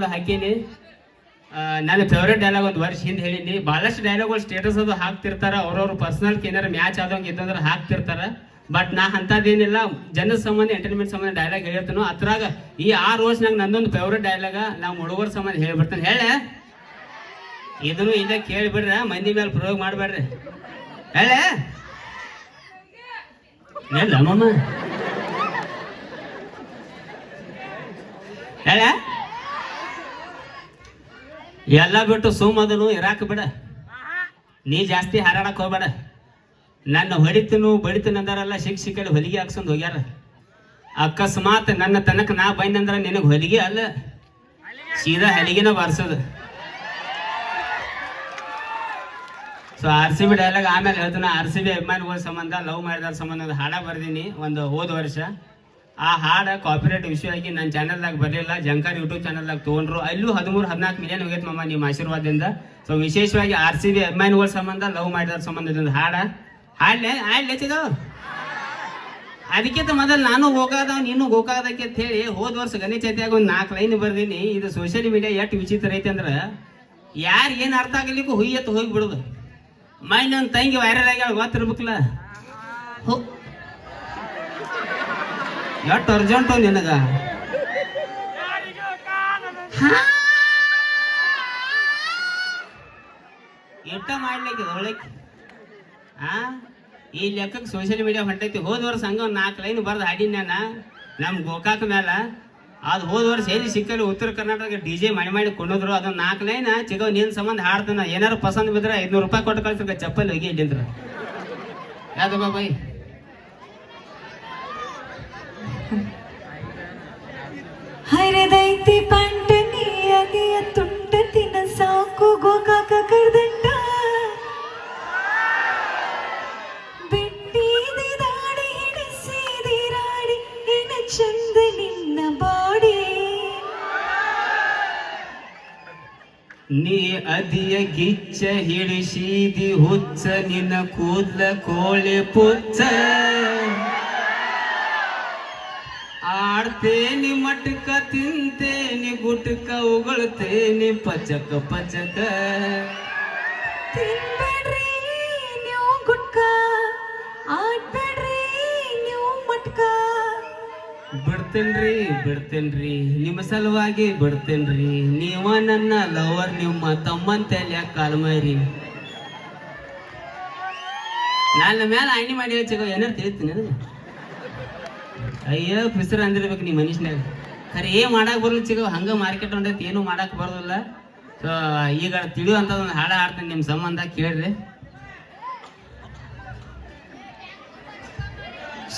ಹಾಕೀನಿ. ಆ, ನನ್ನ favourite dialogue ಒಂದು ವರ್ಷ ಹಿಂದೆ ಹೇಳಿನಿ. ಭಾಳಷ್ಟು ಡೈಲಾಗ್ಗಳು ಸ್ಟೇಟಸ್ ಅದು ಹಾಕ್ತಿರ್ತಾರ. ಅವ್ರವ್ರ ಪರ್ಸನಲ್ ಏನಾರ ಮ್ಯಾಚ್ ಆದಂಗೆ ಇದ್ದಂದ್ರೆ ಹಾಕ್ತಿರ್ತಾರೆ. ಬಟ್ ನಾ ಅಂಥದ್ದೇನಿಲ್ಲ. ಜನ ಸಂಬಂಧ ಎಂಟರ್ಟೈನ್ಮೆಂಟ್ ಸಂಬಂಧ ಡೈಲಾಗ್ ಹೇಳಿರ್ತಾನೋ ಅದ್ರಾಗ ಈ ಆರು ವರ್ಷನಾಗ ನಂದೊಂದು ಫೇವ್ರೇಟ್ ಡೈಲಾಗ ನಾವು ಹುಡುಗರ ಸಂಬಂಧ ಹೇಳ್ಬಿಡ್ತಾನೆ. ಹೇಳ. ಇದನ್ನು ಇಲ್ಲೇ ಕೇಳಿಬಿಡ್ರ. ಮಂದಿ ಮೇಲೆ ಪ್ರಯೋಗ ಮಾಡಬೇಡ್ರಿ ಹೇಳ. ಹೇಳ. ಎಲ್ಲ ಬಿಟ್ಟು ಸುಮ್ಮದನು ಇರಾಕ ಬಿಡ. ನೀ ಜಾಸ್ತಿ ಹಾರಾಡಕ್ ಹೋಗ್ಬೇಡ. ನನ್ನ ಹೊಡಿತನು ಬಡಿತನು ಅಂದಾರಲ್ಲ ಶಿಕ್ಷಕಲ್ಲಿ ಹೊಲಿಗೆ ಹಾಕ್ಸೊಂದು ಹೋಗ್ಯಾರ. ಅಕಸ್ಮಾತ್ ನನ್ನ ತನಕ ನಾ ಬಂದಂದ್ರ ನಿನಗೆ ಹೊಲಿಗೆ ಅಲ್ಲ. ಸೀದಾ ಹಲಿಗೆನ ಬಾರಿಸೋದು. So R C B dialogue ಆಮೇಲೆ ಹೇಳ್ತಾನೆ. ಆರ್ ಸಿ ಬಿ ಅಭಿಮಾನಿಗಳ ಸಂಬಂಧ ಲವ್ ಮಾಡಿದಾರ ಸಂಬಂಧ ಹಾಡ ಬರ್ದೀನಿ. ಒಂದು ಹೋದ ವರ್ಷ. ಆ ಹಾಡ ಕಾಪಿರೇಟ್ ಆಗಿ ನನ್ನ ಚಾನಲ್ದಾಗ ಬರಲಿಲ್ಲ. ಜಂಕಾರ್ ಯೂಟ್ಯೂಬ್ ಚಾನಲ್ದಾಗ ತೊಗೊಂಡ್ರು. ಅಲ್ಲೂ ಹದಿಮೂರು ಹದಿನಾಲ್ಕು ಮಿಲಿಯನ್ ಹೋಗೈತೆ ಮಮ್ಮ ನಿಮ್ಮ ಆಶೀರ್ವಾದದಿಂದ ಸೊ ವಿಶೇಷವಾಗಿ ಆರ್ ಸಿ ಬಿ ಅಭಿಮಾನಿಗಳ ಸಂಬಂಧ ಲವ್ ಮಾಡಿದ ಸಂಬಂಧದಿಂದ ಹಾಡ. ಹಾಡ್ಲೆ ಹಾಡ್ಲೆ ಚಿಗ ಅದಕ್ಕಿಂತ ಮೊದಲು ನಾನು ಗೋಕಾದ, ನೀನು ಹೋಗಾದಕ್ಕೆ ಅಂತ ಹೇಳಿ ಹೋದ ವರ್ಷ ಗಣೇಶ ಚೈತ್ಯಾಗ ಒಂದು ನಾಲ್ಕು ಲೈನ್ ಬರ್ದೀನಿ. ಇದು ಸೋಷಿಯಲ್ ಮೀಡಿಯಾ ಎಷ್ಟು ವಿಚಿತ್ರ ಐತೆ ಅಂದ್ರೆ ಯಾರು ಏನು ಅರ್ಥ ಆಗಲಿಕ್ಕೂ ಹುಯ್ಯತ್ತು ಹೋಗಿ ಬಿಡದು ಮೈ ನನ್ನ ತಂಗಿ ವೈರಲ್ ಆಗ್ಯಾಳ, ಗೊತ್ತಿರ್ಬೇಕಲ್ಲ. ಹೋ ಎಷ್ಟು ಅರ್ಜೆಂಟು ನಿನಗ? ಎಟ್ಟ ಮಾಡ್ಲಿಕ್ಕೆ ಒಳಕ್ಕೆ ಆ? ಈ ಲೆಕ್ಕಕ್ಕೆ ಸೋಷಿಯಲ್ ಮೀಡಿಯಾ ಹೊಂಟೈತಿ. ಹೋದ ವರ್ಷ ಹಂಗ ಒಂದು ನಾಲ್ಕು ಲೈನ್ ಬರ್ದು ಹಾಡಿನ್ಯಾನ ನಮ್ಮ ಗೋಕಾಕ್ ಮೇಲ ಅದು ಹೋದ ವರ್ಷ ಎಲ್ಲಿ ಸಿಕ್ಕಲ್ಲಿ ಉತ್ತರ ಕರ್ನಾಟಕ ಡಿ ಜೆ ಮಾಡಿ ಮಾಡಿ ಕೊಂಡೋದ್ರು. ಅದೊಂದು ನಾಲ್ಕು ಲೈನ್ ಚಿಗವ್ ನಿನ್ ಸಂಬಂಧ ಹಾಡ್ತಾನ ಏನಾರು ಪಸಂದ್ ಬಿದ್ರೆ ಐದ್ನೂರು ರೂಪಾಯಿ ಕೊಟ್ಟು ಕಳ್ಸಿರ್ಕ ಚಪ್ಪಲ್ ಹೋಗಿ ಇಲ್ಲಿಂದ್ರ. ಯಾವ್ದು ಬಾಬಾಯ್? ಹರಿದೈತಿ ಪಂಟನಿ ಅದಿಯ ತುಂಟತಿನ ಸಾಕು ಗೋಕಾಕ ಕರ್ದಂಟ ಬೆಟ್ಟಿದಿ ದಾಡಿ ಹಿಡಿಸಿದಿ ರಾಡಿ ಇನ ಚಂದ ನಿನ್ನ ಬಾಡಿ. ನೀ ಅದಿಯ ಗಿಚ್ಚ ಹಿಡಿಸಿದಿ ಹುಚ್ಚ, ನಿನ್ನ ಕೂದ್ಲ ಕೋಳಿ ಪುಚ್ಚ. ಆಡ್ತೇನಿ ಮಟ್ಕ ತಿಂತೇನಿ ಗುಟ್ಕ ಉಗುಳ್ತೇನಿ ಪಚಕ ಪಚಕ. ತಿನ್ಬೇಡ್ರಿ ನೀವು ಗುಟ್ಕ ಆಡ್ಬೇಡ್ರಿ ನೀವು ಮಟ್ಕ. ಬಿಡ್ತೇನ್ರಿ ಬಿಡ್ತೇನ್ರಿ ನಿಮ್ಮ ಸಲುವಾಗಿ ಬಿಡ್ತೇನ್ರಿ. ನೀವ ನನ್ನ ಲವರ್ ನಿಮ್ಮ ತಮ್ಮನ್ ತಲೆ ಕಾಲ್ಮರಿ ನನ್ನ ಮೇಲೆ ಆಯ್ನಿ ಮಾಡಿ ಹೇಳ್ಚಿಗೋ ಏನಾರು ತಿಳಿತೀನಿ ಅಯ್ಯೋ ಫಿಸರ್ ಅಂದಿರ್ಬೇಕು ನೀ ಮನುಷ್ಯನಾಗ ಖರೆ ಏ ಮಾಡಕ್ ಬರಲ್ಲ ಸಿಗೋ ಹಂಗ ಮಾರ್ಕೆಟ್ ಹೊಂಟೈತಿ ಏನು ಮಾಡಕ್ ಬರೋದಿಲ್ಲ. ಸೊ ಈಗ ತಿಳಿಯುವಂಥದ್ದು ಒಂದು ಹಾಡ ಹಾಡ್ತೀನಿ ನಿಮ್ಮ ಸಂಬಂಧ ಕೇಳ್ರಿ.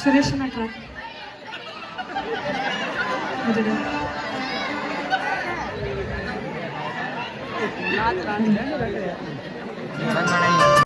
ಸುರೇಶ್ ನಟ್ರ